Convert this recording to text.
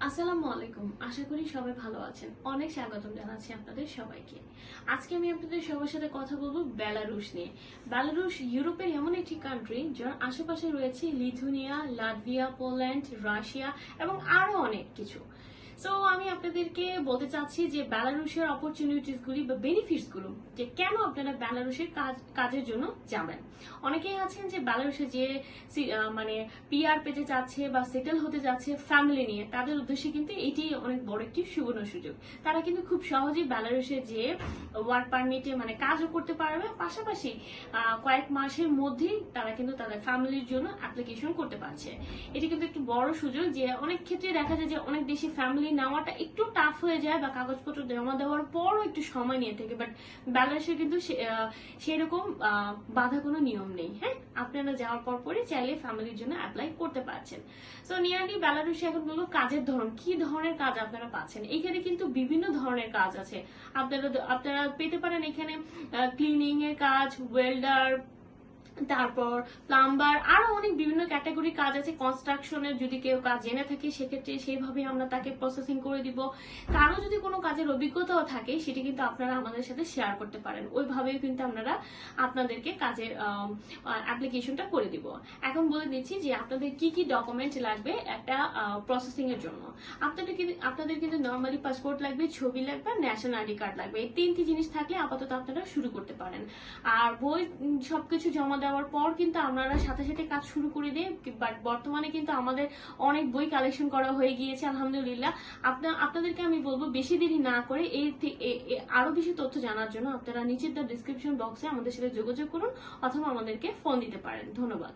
আসসালামু আলাইকুম। আশা করি সবাই ভালো আছেন। অনেক স্বাগতম জানাচ্ছি আপনাদের সবাইকে। আজকে আমি আপনাদের সবার সাথে কথা বলব বেলারুশ নিয়ে। বেলারুশ ইউরোপের এমন একটি কান্ট্রি যার আশেপাশে রয়েছে লিথুনিয়া, লাটভিয়া, পোল্যান্ড, রাশিয়া এবং আরও অনেক কিছু। সো আমি আপনাদেরকে বলতে চাচ্ছি যে বেলারুশের অপরচুনিটিস গুলি বা বেনিফিটসগুলো, যে কেন আপনারা বেলারুশের কাজ, কাজের জন্য যাবেন? অনেকেই আছেন যে বেলারুশে যে মানে পিআর পেতে যাচ্ছে বা সেটেল হতে যাচ্ছে ফ্যামিলি নিয়ে, তাদের উদ্দেশ্যে কিন্তু এটি অনেক বড় একটি সুবর্ণ সুযোগ। তারা কিন্তু খুব সহজেই বেলারুশে যে ওয়ার্ক পারমিটে মানে কাজও করতে পারবে, পাশাপাশি কয়েক মাসের মধ্যেই তারা কিন্তু তাদের ফ্যামিলির জন্য অ্যাপ্লিকেশন করতে পারছে। এটি কিন্তু একটি বড় সুযোগ যে অনেক ক্ষেত্রে দেখা যায় যে অনেক দেশে ফ্যামিলি নেওয়াটা একটু টাফ হয়ে যায় বা কাগজপত্র জমা দেওয়ার পরও একটু সময় নিয়ে থাকে বাট বেলারুশে কিন্তু সেরকম বাধা কোনো নিয়ম নেই হ্যাঁ? আপনারা যাওয়ার পর পরে চাইলে ফ্যামিলির জন্য অ্যাপ্লাই করতে পারছেন। সো নিয়ারলি বেলারুশে এখন বলব কাজের ধরন, কি ধরনের কাজ আপনারা পাচ্ছেন? এখানে কিন্তু বিভিন্ন ধরনের কাজ আছে। আপনারা আপনারা পেতে পারেন এখানে ক্লিনিং এর কাজ ওয়েল্ডার তারপর প্লাম্বার আরও অনেক বিভিন্ন ক্যাটাগরি কাজ আছে। কনস্ট্রাকশনের যদি কেউ কাজ জেনে থাকে, সেক্ষেত্রে সেইভাবে আমরা তাকে প্রসেসিং করে দিব। কারও যদি কোনো কাজের অভিজ্ঞতাও থাকে, সেটি কিন্তু আপনারা আমাদের সাথে শেয়ার করতে পারেন। ওইভাবেও কিন্তু আপনারা আপনাদেরকে কাজের অ্যাপ্লিকেশনটা করে দিব। এখন বলে দিচ্ছি যে আপনাদের কি কি ডকুমেন্ট লাগবে একটা প্রসেসিং এর জন্য। আপনাদের কিন্তু আপনাদের কিন্তু নর্মালি পাসপোর্ট লাগবে, ছবি লাগবে ন্যাশনাল আইডি কার্ড লাগবে। এই তিনটি জিনিস থাকলে আপাতত আপনারা শুরু করতে পারেন। আর বই সবকিছু জমা দেওয়ার পর কিন্তু আপনারা সাথে সাথে কাজ শুরু করে দিয়ে বাট বর্তমানে কিন্তু আমাদের অনেক বই কালেকশন করা হয়ে গিয়েছে, আলহামদুলিল্লাহ। আপনার আপনাদেরকে আমি বলব, বেশি দেরি না করে এর আরও বেশি তথ্য জানার জন্য আপনারা নিচের ডিসক্রিপশন বক্সে আমাদের সাথে যোগাযোগ করুন, অথবা আমাদেরকে ফোন দিতে পারেন। ধন্যবাদ।